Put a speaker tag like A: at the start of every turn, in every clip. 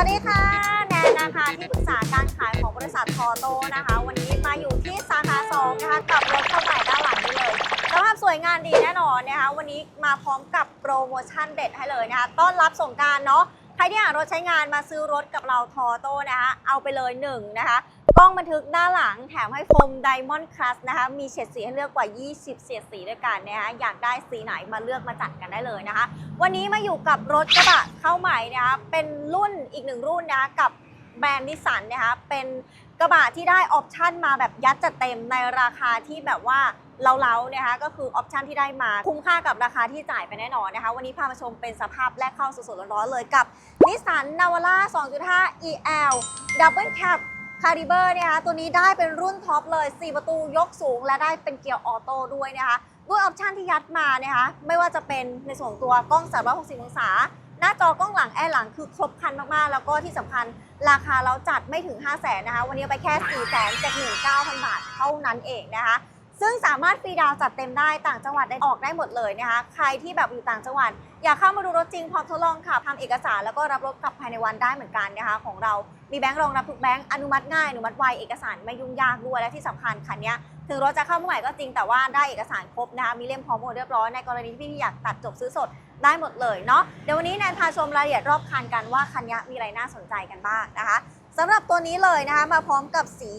A: วัสดีค่ะ แนนนะคะที่ปรึกษาการขายของบริษัททอโตนะคะ วันนี้มาอยู่ที่สาขา2นะคะกับรถเข้าใหม่ด้านหลังนี้เลยสภาพสวยงามดีแน่นอนนะคะ วันนี้มาพร้อมกับโปรโมชั่นเด็ดให้เลยนะคะ ต้อนรับสงการเนาะ ใครที่หารถใช้งานมาซื้อรถกับเราทอโต้นะคะเอาไปเลยหนึ่งนะคะกล้องบันทึกด้านหลังแถมให้โฟมไดมอนด์คลัสนะคะมีเฉดสีให้เลือกกว่า 20 เฉดสีด้วยกันนะคะอยากได้สีไหนมาเลือกมาจัดกันได้เลยนะคะ วันนี้มาอยู่กับรถกระบะเข้าใหม่นะคะเป็นรุ่นอีกหนึ่งรุ่นนะคะกับแบรนด์นิสสันนะคะเป็นกระบะที่ได้ออปชั่นมาแบบยัดจัดเต็มในราคาที่แบบว่า เล้าๆนะคะก็คือออปชันที่ได้มาคุ้มค่ากับราคาที่จ่ายไปแน่นอนนะคะ วันนี้พามาชมเป็นสภาพแรกเข้าสดๆร้อนๆเลยกับนิสสันนาวาร่า2.5 EL Double Cab คาริเบอร์นะคะตัวนี้ได้เป็นรุ่นท็อปเลย 4 ประตูยกสูง และได้เป็นเกียร์ออโต้ด้วยนะคะด้วยออปชันที่ยัดมานะคะไม่ว่าจะเป็นในส่วนตัวกล้อง 360 องศา หน้าจอกล้องหลังแอร์หลังคือครบครันมากๆ แล้วก็ที่สำคัญราคาเราจัดไม่ถึง 5 0 0แสนนะคะ วันนี้ไปแค่ 4 7 9 0 0 0 บาทเท่านั้นเองนะคะ ซึ่งสามารถฟรีดาวน์จัดเต็มได้ต่างจังหวัดได้ออกได้หมดเลยนะคะ ใครที่แบบอยู่ต่างจังหวัด อยากเข้ามาดูรถจริงพร้อมทดลองขับทำเอกสารแล้วก็รับรถกลับภายในวันได้เหมือนกันนะคะ ของเรา มีแบงค์รองรับทุกแบงค์อนุมัติง่ายอนุมัติไวเอกสารไม่ยุ่งยากด้วยและที่สำคัญคันนี้ถึงรถจะเข้าเมื่อไหร่ก็จริงแต่ว่าได้เอกสารครบนะคะมีเล่มพร้อมหมดเรียบร้อยในกรณีที่พี่อยากตัดจบซื้อสดได้หมดเลยเนาะเดี๋ยววันนี้แนนพาชมรายละเอียดรอบคันกันว่าคันนี้มีอะไรน่าสนใจกันบ้างนะคะสำหรับตัวนี้เลยนะคะมาพร้อมกับสี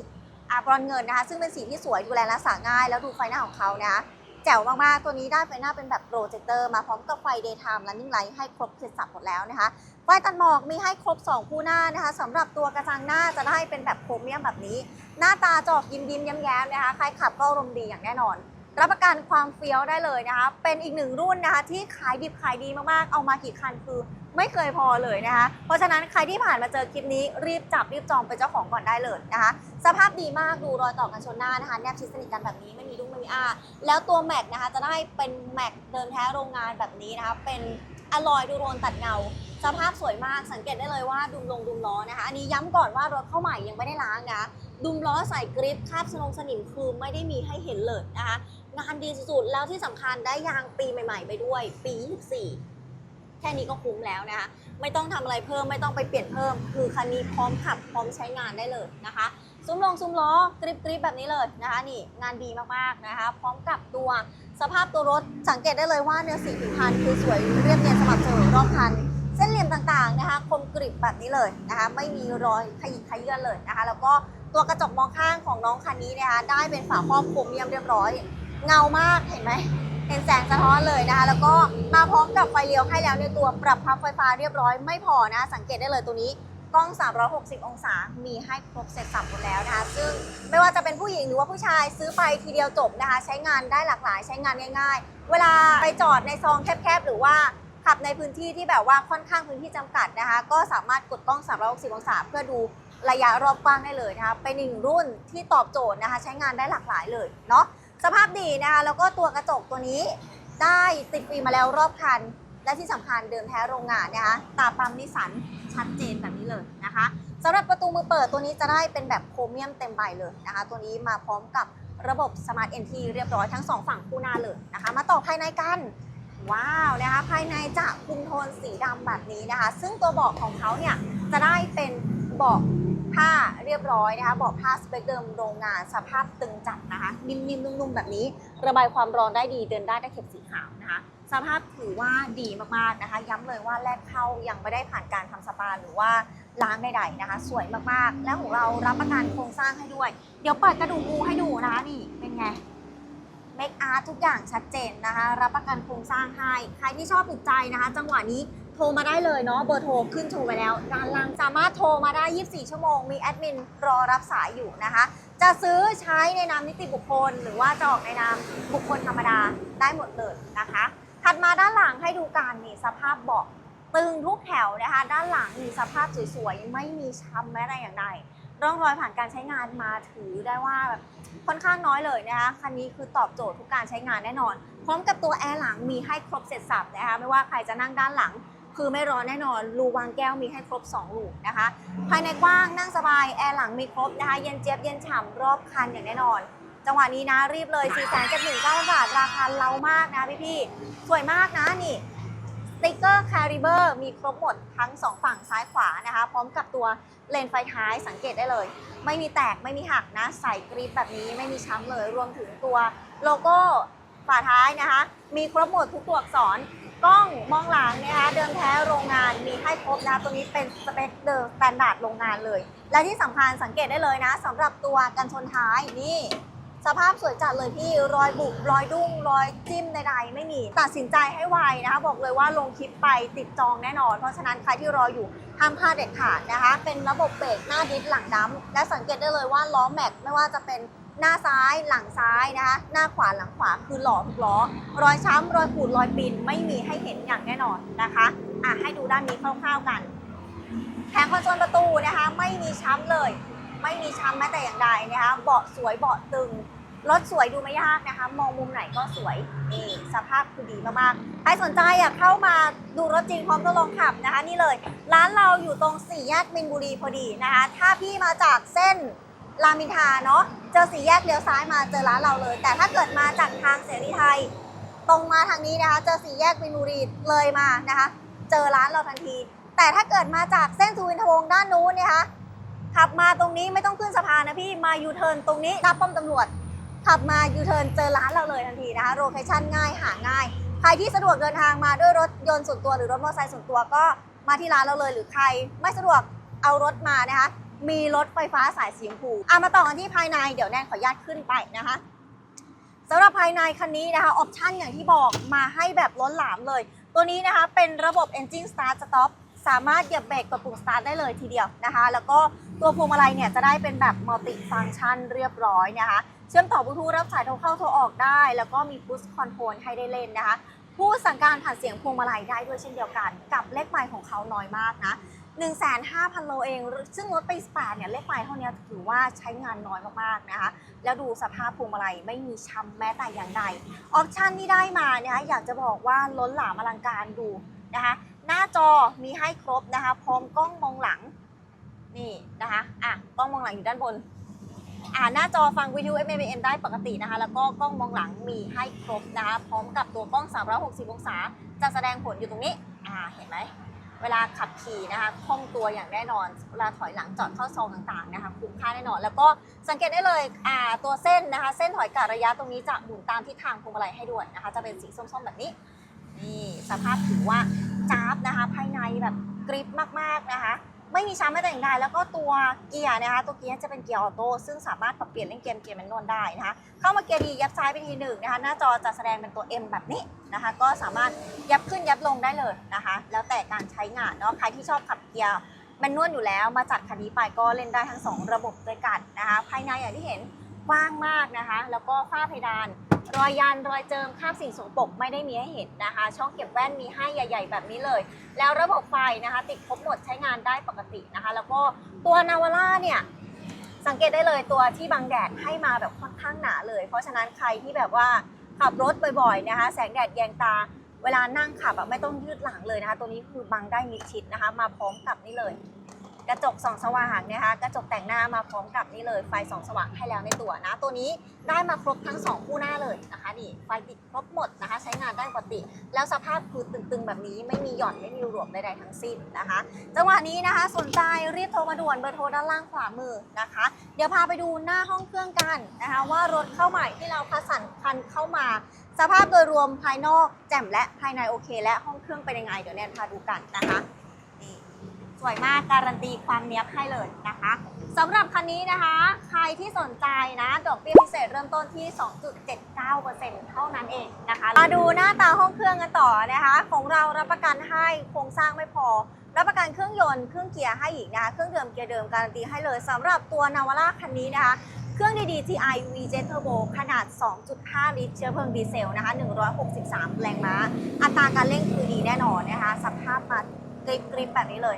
A: บรอนเงินนะคะ ซึ่งเป็นสีที่สวยดูแลรักษาง่าย แล้วดูไฟหน้าของเขานะคะแจ๋วมากๆ ตัวนี้ได้ไฟหน้าเป็นแบบโปรเจคเตอร์มาพร้อมกับไฟ daytime running light ให้ครบเสร็จสับหมดแล้วนะคะไฟตัดหมอกมีให้ครบ 2 คู่หน้านะคะสำหรับตัวกระจังหน้าจะได้เป็นแบบโครเมียมแบบนี้ หน้าตาจอกยิ้มยิ้มๆแย้มนะคะใครขับก็อารมณ์ดีอย่างแน่นอน รับประกันความเฟี้ยวได้เลยนะคะ เป็นอีกหนึ่งรุ่นนะคะที่ขายดิบขายดีมากๆ เอามากี่คันคือ ไม่เคยพอเลยนะคะ เพราะฉะนั้นใครที่ผ่านมาเจอคลิปนี้รีบจับรีบจองเป็นเจ้าของก่อนได้เลยนะคะ สภาพดีมากดูรอยต่อกันชนหน้านะคะ แนบชิดสนิทกันแบบนี้ไม่มีดุ้งไม่มีอ้าแล้วตัวแม็กนะคะจะได้เป็นแม็กเดิมแท้โรงงานแบบนี้นะคะ เป็นอลลอยดูโรนตัดเงา สภาพสวยมากสังเกตได้เลยว่าดุมลงดุมล้อนะคะ อันนี้ย้ำก่อนว่ารถเข้าใหม่ยังไม่ได้ล้างนะดุมล้อใส่กริปคาบสนงสนิมคือไม่ได้มีให้เห็นเลยนะคะงานดีสุดๆแล้วที่สำคัญได้ยางปีใหม่ ๆ ไปด้วย ปี 24 แค่นี้ก็คุ้มแล้วนะคะ ไม่ต้องทำอะไรเพิ่มไม่ต้องไปเปลี่ยนเพิ่ม คือคันนี้พร้อมขับพร้อมใช้งานได้เลยนะคะซุ้มลงซุ้มล้อกริปกริปแบบนี้เลยนะคะนี่งานดีมากๆนะคะ พร้อมกับตัวสภาพตัวรถสังเกตได้เลยว่าเนื้อสีผิวพรรณคือสวยเรียบเนียนสม่ำเสมอรอบคันเส้นเหลี่ยมต่างๆนะคะ คมกริบแบบนี้เลยนะคะ ไม่มีรอยขยิบขยื่นเลยนะคะ แล้วก็ตัวกระจกมองข้างของน้องคันนี้นะคะได้เป็นฝาครอบโครเมียมเรียบร้อย เงามากเห็นไหม เห็นแสงสะท้อนเลยนะคะ แล้วก็มาพร้อมกับไฟเลี้ยวให้แล้วในตัวปรับพับไฟฟ้าเรียบร้อยไม่พอนะ สังเกตได้เลยตัวนี้กล้อง 360 องศา มีให้ครบเสร็จสับหมดแล้วนะคะ ซึ่งไม่ว่าจะเป็นผู้หญิงหรือว่าผู้ชายซื้อไปทีเดียวจบนะคะ ใช้งานได้หลากหลาย ใช้งานง่าย ๆ เวลาไปจอดในซองแคบๆ หรือว่าขับในพื้นที่ที่แบบว่าค่อนข้างพื้นที่จำกัดนะคะ ก็สามารถกดกล้อง 360 องศา เพื่อดูระยะรอบกว้างได้เลยนะคะ เป็นหนึ่งรุ่นที่ตอบโจทย์นะคะ ใช้งานได้หลากหลายเลยเนาะ สภาพดีนะคะแล้วก็ตัวกระจกตัวนี้ได้ติดฟิล์มมาแล้วรอบคัน และที่สำคัญเดิมแท้โรงงานนะคะตาปั๊มนิสันชัดเจนแบบนี้เลยนะคะสำหรับประตูมือเปิดตัวนี้จะได้เป็นแบบโครเมียมเต็มใบเลยนะคะ ตัวนี้มาพร้อมกับระบบ Smart NT เรียบร้อยทั้งสองฝั่งคู่หน้าเลยนะคะ มาต่อภายในกัน ว้าวนะคะภายในจะคุมโทนสีดำแบบนี้นะคะ ซึ่งตัวเบาะของเขาเนี่ยจะได้เป็นเบาะผ้า ยบร้อยนะคะเบาะผ้าสเปคเดิมโรงงานสภาพตึงจัดนะคะนิ่มๆนุ่มๆแบบนี้ ระบายความร้อนได้ดีเดินได้ตะเข็บสีขาวนะคะสภาพถือว่าดีมากๆนะคะ ย้ำเลยว่าแรกเข้ายังไม่ได้ผ่านการทำสปาหรือว่าล้างใดๆนะคะ สวยมากๆ แล้วของเรารับประกันโครงสร้างให้ด้วย เดี๋ยวเปิดกระดูกงูให้ดูนะคะนี่เป็นไงเมคอาร์ทุกอย่างชัดเจนนะคะ รับประกันโครงสร้างให้ ใครที่ชอบถูกใจนะคะ จังหวะนี้ ทรมาได้เลยเนาะเบอร์โทรขึ้นโชว์ไปแล้วด้านล่างสามารถโทรมาได้ 24 ชั่วโมง มีแอดมินรอรับสายอยู่นะคะ จะซื้อใช้ในนามนิติบุคคล หรือว่าจะออกในนามบุคคลธรรมดาได้หมดเลยนะคะ ถัดมาด้านหลังให้ดูการนี่สภาพเบาะตึงทุกแถวนะคะ ด้านหลังมีสภาพสวยๆ ไม่มีช้ำแม้แต่อย่างใดร่องรอยผ่านการใช้งานมาถือได้ว่าแบบค่อนข้างน้อยเลยนะคะคันนี้คือตอบโจทย์ทุกการใช้งานแน่นอน พร้อมกับตัวแอร์หลังมีให้ครบเสร็จสับนะคะไม่ว่าใครจะนั่งด้านหลัง คือไม่ร้อนแน่นอนรูวางแก้วมีให้ครบ2รูนะคะ ภายในกว้างนั่งสบาย แอร์หลังมีครบนะคะ เย็นเจี๊ยบเย็นฉ่ำรอบคันอย่างแน่นอน จังหวะนี้นะ รีบเลย 4 7 9 0 0บาท ราคาเล้ามากนะพี่ๆสวยมากนะนี่สติกเกอร์คาริเบอร์มีครบหมดทั้ง 2 ฝั่งซ้ายขวานะคะ พร้อมกับตัวเลนไฟท้ายสังเกตได้เลย ไม่มีแตกไม่มีหักนะ ใส่กรีปแบบนี้ไม่มีช้ำเลย รวมถึงตัวโลโก้ฝาท้ายนะคะ มีครบหมดทุกตัวอักษร กล้องมองหลังนะคะเดิมแท้โรงงานมีให้ครบนะตัวนี้เป็นสเปคเดิมสแตนดาร์ดโรงงานเลย และที่สำคัญสังเกตได้เลยนะสำหรับตัวกันชนท้ายนี่ สภาพสวยจัดเลยพี่รอยบุบรอยดุ้งรอยจิ้มใดๆไม่มี ตัดสินใจให้ไวนะคะบอกเลยว่าลงคลิปไปติดจองแน่นอน เพราะฉะนั้นใครที่รออยู่ห้ามพลาดเด็ดขาดนะคะ เป็นระบบเบรกหน้าดิสหลังดำและสังเกตได้เลยว่าล้อแม็กไม่ว่าจะเป็น หน้าซ้ายหลังซ้ายนะคะ หน้าขวาหลังขวาคือหล่อทุกล้อ รอยช้ำรอยขูดรอยปีนไม่มีให้เห็นอย่างแน่นอนนะคะอะให้ดูด้านนี้คร่าวๆกันแผงคอนโซลประตูนะคะ ไม่มีช้ำเลย ไม่มีช้ำแม้แต่อย่างใดนะคะเบาะสวยเบาะตึงรถสวยดูไม่ยากนะคะ มองมุมไหนก็สวยนี่สภาพคือดีมากๆใครสนใจอยากเข้ามาดูรถจริงพร้อมทดลองขับนะคะ นี่เลย ร้านเราอยู่ตรงสี่แยกมินบุรีพอดีนะคะ ถ้าพี่มาจากเส้น รามอินทราเนาะเจอสี่แยกเลี้ยวซ้ายมาเจอร้านเราเลย แต่ถ้าเกิดมาจากทางเสรีไทย ตรงมาทางนี้นะคะเจอสี่แยกมินบุรีเลยมานะคะ เจอร้านเราทันที แต่ถ้าเกิดมาจากเส้นสุวินทวงศ์ด้านนู้นเนี่ยคะขับมาตรงนี้ไม่ต้องขึ้นสะพานนะพี่มายูเทิร์นตรงนี้รับป้อมตำรวจ ขับมายูเทิร์นเจอร้านเราเลยทันทีนะคะโลเคชั่นง่ายหาง่ายใครที่สะดวกเดินทางมาด้วยรถยนต์ส่วนตัวหรือรถมอเตอร์ไซค์ส่วนตัวก็มาที่ร้านเราเลย หรือใครไม่สะดวกเอารถมานะคะ มีรถไฟฟ้าสายสีชมพูอะมาต่อกันที่ภายในเดี๋ยวแนนขออนุญาตขึ้นไปนะคะสำหรับภายในคันนี้นะคะออปชันอย่างที่บอกมาให้แบบล้นหลามเลย ตัวนี้นะคะเป็นระบบ Engine Start Stop สามารถเหยียบเบรกกดปุ่ม Start ได้เลยทีเดียวนะคะ แล้วก็ตัวพวงมาลัยเนี่ยจะได้เป็นแบบมัลติฟัง c t ชันเรียบร้อยนะคะ เชื่อมต่อบลูทูธรับสายโทรเข้าโทรออกได้ แล้วก็มี push control ให้ได้เล่นนะคะ ผู้สั่งการผ่านเสียงพวงมาลัยได้ด้วยเช่นเดียวกัน กับเลขไมล์ของเขาน้อยมากนะ 15,000 โลเอง ซึ่งรถไปี18เนี่ยเลขไมล์เท่านี้ถือว่าใช้งานน้อยมากๆนะคะ แล้วดูสภาพพวงมาลัยไม่มีช้ำแม้แต่อย่างใด ออปชันที่ได้มานะคะอยากจะบอกว่าล้นหลามอลังการดูนะคะ หน้าจอมีให้ครบนะคะ พร้อมกล้องมองหลัง นี่นะคะอะกล้องมองหลังอยู่ด้านบนอ่าหน้าจอฟังวิทยุ FM AM ได้ปกตินะคะ แล้วก็กล้องมองหลังมีให้ครบนะคะ พร้อมกับตัวกล้อง 360 องศา จะแสดงผลอยู่ตรงนี้ อ่า เห็นไหม เวลาขับขี่นะคะคล่องตัวอย่างแน่นอน เวลาถอยหลังจอดเข้าซองต่างๆนะคะคุ้มค่าแน่นอน แล้วก็สังเกตได้เลยอ่าตัวเส้นนะคะ เส้นถอยกะระยะตรงนี้จะหมุนตามทิศทางพวงมาลัยให้ด้วยนะคะ จะเป็นสีส้มๆแบบนี้นี่สภาพถือว่าจ้าบนะคะ ภายในแบบกริปมากๆนะคะ ไม่มีช้ำไม่แต่อย่างใดแล้วก็ตัวเกียร์นะคะตัวเกียร์จะเป็นเกียร์ออโต้ซึ่งสามารถปรับเปลี่ยนเล่นเกมเกียร์แมนนวลได้นะคะเข้ามาเกียร์ดียับซ้ายไปทีหนึ่งนะคะหน้าจอจะแสดงเป็นตัว M แบบนี้นะคะก็สามารถยับขึ้นยับลงได้เลยนะคะ แล้วแต่การใช้งานเนาะใครที่ชอบขับเกียร์แมนนวลอยู่แล้วมาจัดคันนี้ไปก็เล่นได้ทั้งสองระบบด้วยกันนะคะภายในอย่างที่เห็นกว้างมากนะคะ แล้วก็ฝ้าเพดาน รอยยันรอยเจิมคราบสิ่งสกปรกไม่ได้มีให้เห็นนะคะ ช่องเก็บแว่นมีให้ใหญ่ ๆ แบบนี้เลย แล้วระบบไฟนะคะ ติดครบหมดใช้งานได้ปกตินะคะ แล้วก็ตัวนาวาร่าเนี่ยสังเกตได้เลยตัวที่บังแดดให้มาแบบค่อนข้างหนาเลย เพราะฉะนั้นใครที่แบบว่าขับรถบ่อยๆนะคะ แสงแดดแยงตาเวลานั่งขับอะไม่ต้องยืดหลังเลยนะคะ ตัวนี้คือบังได้มิดชิดนะคะ มาพร้อมกับนี่เลย กระจกส่องสว่างนะคะ กระจกแต่งหน้ามาพร้อมกับนี่เลยไฟส่องสว่างให้แล้วในตัวนะ ตัวนี้ได้มาครบทั้งสองคู่หน้าเลยนะคะนี่ไฟติดครบหมดนะคะ ใช้งานได้ปกติ แล้วสภาพคือตึงๆ แบบนี้ไม่มีหย่อนไม่มีหลวมใดๆทั้งสิ้นนะคะ จังหวะนี้นะคะ สนใจรีบโทรมาด่วนเบอร์โทรด้านล่างขวามือนะคะ เดี๋ยวพาไปดูหน้าห้องเครื่องกันนะคะ ว่ารถเข้าใหม่ที่เราคัดสรรคันเข้ามา สภาพโดยรวมภายนอกแจ่มและภายในโอเค และห้องเครื่องเป็นยังไงเดี๋ยวแนนพาดูกันนะคะ สวยมากการันตีความเนี้ยบให้เลยนะคะสำหรับคันนี้นะคะ ใครที่สนใจนะ ดอกเบี้ยพิเศษเริ่มต้นที่ 2.79%เท่านั้นเองนะคะ มาดูหน้าตาห้องเครื่องกันต่อนะคะ ของเรารับประกันให้โครงสร้างไม่พอ รับประกันเครื่องยนต์เครื่องเกียร์ให้อีกนะคะเครื่องเดิมเกียร์เดิมการันตีให้เลยสำหรับตัวนาวาร่าคันนี้นะคะเครื่องดีๆ TI VJ Turbo ขนาด 2.5 ลิตร เชื้อเพลิงดีเซลนะคะ 163 แรงม้า อัตราการเร่งคือดีแน่นอนนะคะ สภาพมากริบกริบแบบนี้เลย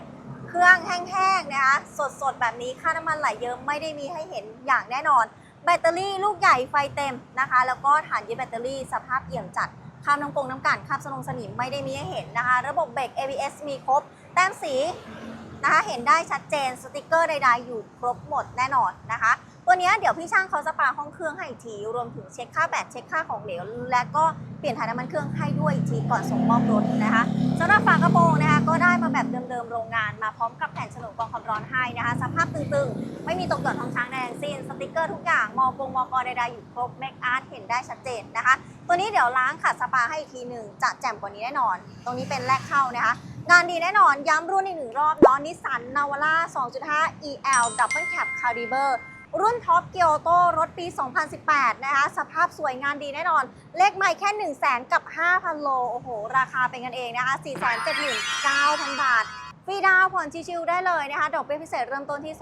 A: เครื่องแห้งๆนะคะสดๆ แบบนี้ค่าน้ำมันไหลเยอะไม่ได้มีให้เห็นอย่างแน่นอน แบตเตอรี่ลูกใหญ่ไฟเต็มนะคะ แล้วก็ฐานยึดแบตเตอรี่สภาพเอี่ยมจัดคราบน้ำกงน้ำกันคราบสนงสนิมไม่ได้มีให้เห็นนะคะ ระบบเบรก ABS มีครบ แต้มสีนะคะเห็นได้ชัดเจนสติกเกอร์ใดๆอยู่ครบหมดแน่นอนนะคะ วเนี้เดี๋ยวพี่ช่างเขาจะปาห้องเครื่องให้อีกที รวมถึงเช็คค่าแบตเช็คค่าของเหลว และก็เปลี่ยนถ่ายน้ำมันเครื่องให้ด้วยอีกทีก่อนส่งมอบรถนะคะสำหรับฝากระโปรงนะคะก็ได้มาแบบเดิมๆโรงงานมาพร้อมกับแผ่นฉนวนกองความร้อนให้นะคะ สภาพตึงๆ ไม่มีตกหย่อนท้องช้างใดงสิ้นสติกเกอร์ทุกอย่างมอกงมอกอใดๆอยู่ครบเมคอาร์ตเห็นได้ชัดเจนนะคะ ตัวนี้เดี๋ยวล้างขัดสปาให้อีกทีหนึ่งจะแจ่มกว่านี้แน่นอน ตรงนี้เป็นแรกเข้านะคะงานดีแน่นอน ย้ำรุ่นอีกหนึ่งรอบเนาะนิสสันนาวาร่า2.5 EL Double Cab Caliber รุ่นท็อปเกียวโตรถปี 2018 นะคะ สภาพสวยงานดีแน่นอน เลขใหม่แค่ 1 0 0 0 0แกับ 5,000 โล โอ้โห ราคาเป็นกันเองนะคะ 479,000 บาท ฟรีดาวผ่อนชิวๆได้เลยนะคะ ดอกเบี้ยพิเศษเริ่มต้นที่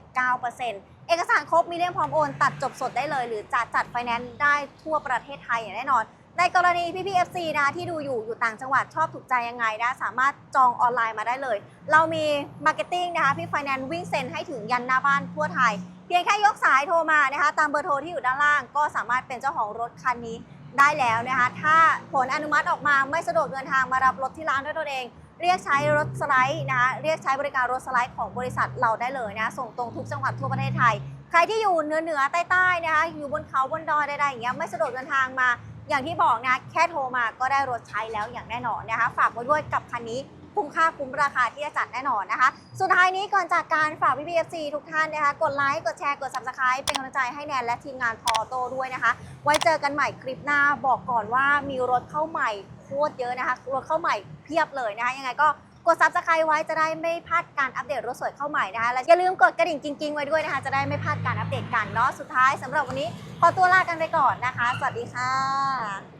A: 2.79%เอกสารครบมีเลี่ยมพร้อมโอน ตัดจบสดได้เลย หรือจะจัดไฟแนนซ์ได้ทั่วประเทศไทยอย่างแน่นอน ในกรณีพี่พีเอฟซีนะที่ดูอยู่อยู่ต่างจังหวัดชอบถูกใจยังไงนะสามารถจองออนไลน์มาได้เลย เรามีมาร์เก็ตติ้งนะคะพี่ไฟแนนซ์วิ่งเซ็นให้ถึงยันหน้าบ้านทั่วไทย พียงแค่ยกสายโทรมานะคะ ตามเบอร์โทรที่อยู่ด้านล่าง ก็สามารถเป็นเจ้าของรถคันนี้ได้แล้วนะคะ ถ้าผลอนุมัติออกมาไม่สะดวกเดินทางมารับรถที่ร้านด้วยตัวเอง เรียกใช้รถสไลด์นะคะเรียกใช้บริการรถสไลด์ของบริษัทเราได้เลยนะส่งตรงทุกจังหวัดทั่วประเทศไทย ใครที่อยู่เหนือเหนือใต้ใต้นะคะอยู่บนเขาบนดอยใดๆอย่างเงี้ยไม่สะดวกเดินทางมา อย่างที่บอกนะแค่โทรมาก็ได้รถใช้แล้วอย่างแน่นอนนะคะฝากไว้ด้วยกับคันนี้ คุ้มค่าคุ้มราคาที่จะจัดแน่นอนนะคะ สุดท้ายนี้ก่อนจากการฝากพี่พีเอฟซีทุกท่านนะคะ กดไลค์กดแชร์กด subscribe เป็นกำลังใจให้แนนและทีมงานทอโตด้วยนะคะ ไว้เจอกันใหม่คลิปหน้าบอกก่อนว่ามีรถเข้าใหม่โคตรเยอะนะคะรถเข้าใหม่เพียบเลยนะคะ ยังไงก็กด subscribe ไว้จะได้ไม่พลาดการอัปเดตรถสวยเข้าใหม่นะคะและอย่าลืมกดกระดิ่งกิ๊งๆไว้ด้วยนะคะ จะได้ไม่พลาดการอัปเดตกันเนาะสุดท้ายสำหรับวันนี้ขอตัวลากันไปก่อนนะคะ สวัสดีค่ะ